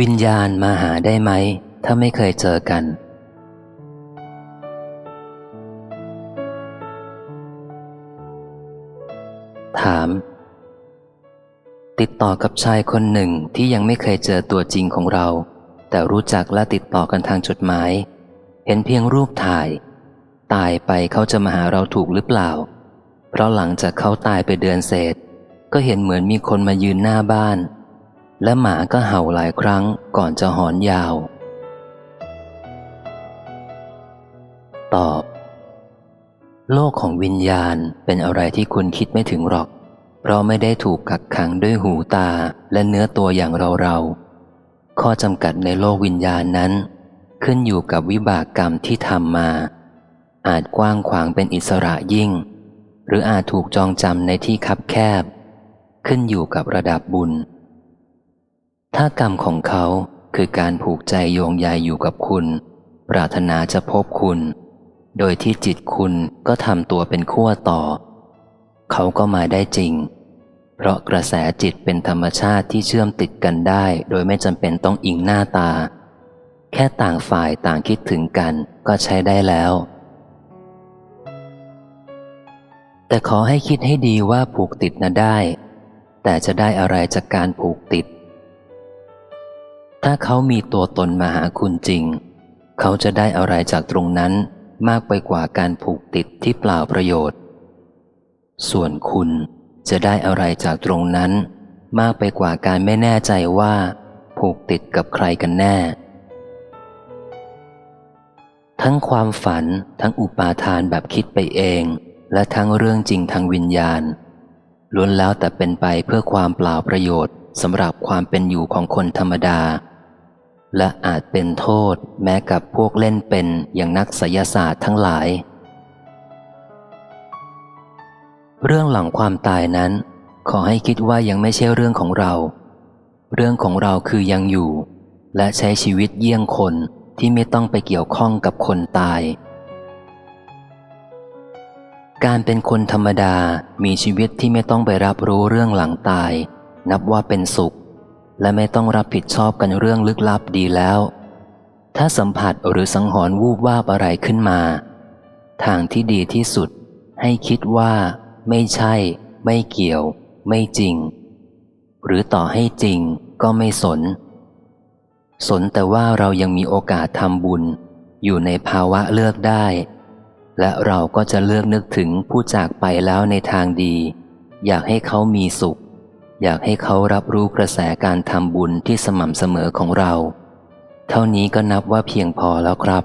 วิญญาณมาหาได้ไหม ถ้าไม่เคยเจอกัน ถาม ติดต่อกับชายคนหนึ่งที่ยังไม่เคยเจอตัวจริงของเรา แต่รู้จักและติดต่อกันทางจดหมาย เห็นเพียงรูปถ่าย ตายไปเขาจะมาหาเราถูกหรือเปล่า เพราะหลังจากเขาตายไปเดือนเศษ ก็เห็นเหมือนมีคนมายืนหน้าบ้าน และหมาก็เห่าหลายครั้งก่อนจะหอนยาว ตอบ โลกของวิญญาณเป็นอะไรที่คุณคิดไม่ถึงหรอก เพราะไม่ได้ถูกกักขังด้วยหูตาและเนื้อตัวอย่างเราเรา ข้อจำกัดในโลกวิญญาณนั้น ขึ้นอยู่กับวิบากกรรมที่ทำมา อาจกว้างขวางเป็นอิสระยิ่ง หรืออาจถูกจองจำในที่คับแคบ ขึ้นอยู่กับระดับบุญ ถ้ากรรมของเขาคือการผูกใจโยงใยอยู่กับคุณ ปรารถนาจะพบคุณ โดยที่จิตคุณก็ทำตัวเป็นขั้วต่อ เขาก็มาได้จริง เพราะกระแสจิตเป็นธรรมชาติที่เชื่อมติดกันได้ โดยไม่จำเป็นต้องอิงหน้าตา แค่ต่างฝ่ายต่างคิดถึงกันก็ใช้ได้แล้ว แต่ขอให้คิดให้ดีว่าผูกติดนะได้ แต่จะได้อะไรจากการผูกติด ถ้าเขามีตัวตนมาหาคุณจริง เขาจะได้อะไรจากตรงนั้นมากไปกว่าการผูกติดที่เปล่าประโยชน์ ส่วนคุณจะได้อะไรจากตรงนั้น มากไปกว่าการไม่แน่ใจว่า ผูกติดกับใครกันแน่ ทั้งความฝันทั้งอุปาทานแบบคิดไปเอง และทั้งเรื่องจริงทางวิญญาณล้วนแล้วแต่เป็นไปเพื่อความเปล่าประโยชน์ สำหรับความเป็นอยู่ของคนธรรมดา และอาจเป็นโทษแม้กับพวกเล่นเป็นอย่างนักไสยศาสตร์ทั้งหลาย เรื่องหลังความตายนั้น ขอให้คิดว่ายังไม่ใช่เรื่องของเรา เรื่องของเราคือยังอยู่ และใช้ชีวิตเยี่ยงคนที่ไม่ต้องไปเกี่ยวข้องกับคนตาย การเป็นคนธรรมดามีชีวิตที่ไม่ต้องไปรับรู้เรื่องหลังตาย นับว่าเป็นสุข และไม่ต้องรับผิดชอบกันเรื่องลึกลับดีแล้ว ถ้าสัมผัสหรือสังหรณ์วูบวาบอะไรขึ้นมา ทางที่ดีที่สุด ให้คิดว่า ไม่ใช่ ไม่เกี่ยว ไม่จริง หรือต่อให้จริงก็ไม่สน สนแต่ว่าเรายังมีโอกาสทำบุญ อยู่ในภาวะเลือกได้ และเราก็จะเลือกนึกถึงผู้จากไปแล้วในทางดี อยากให้เขามีสุข อยากให้เขารับรู้กระแสการทำบุญที่สม่ำเสมอของเรา เท่านี้ก็นับว่าเพียงพอแล้วครับ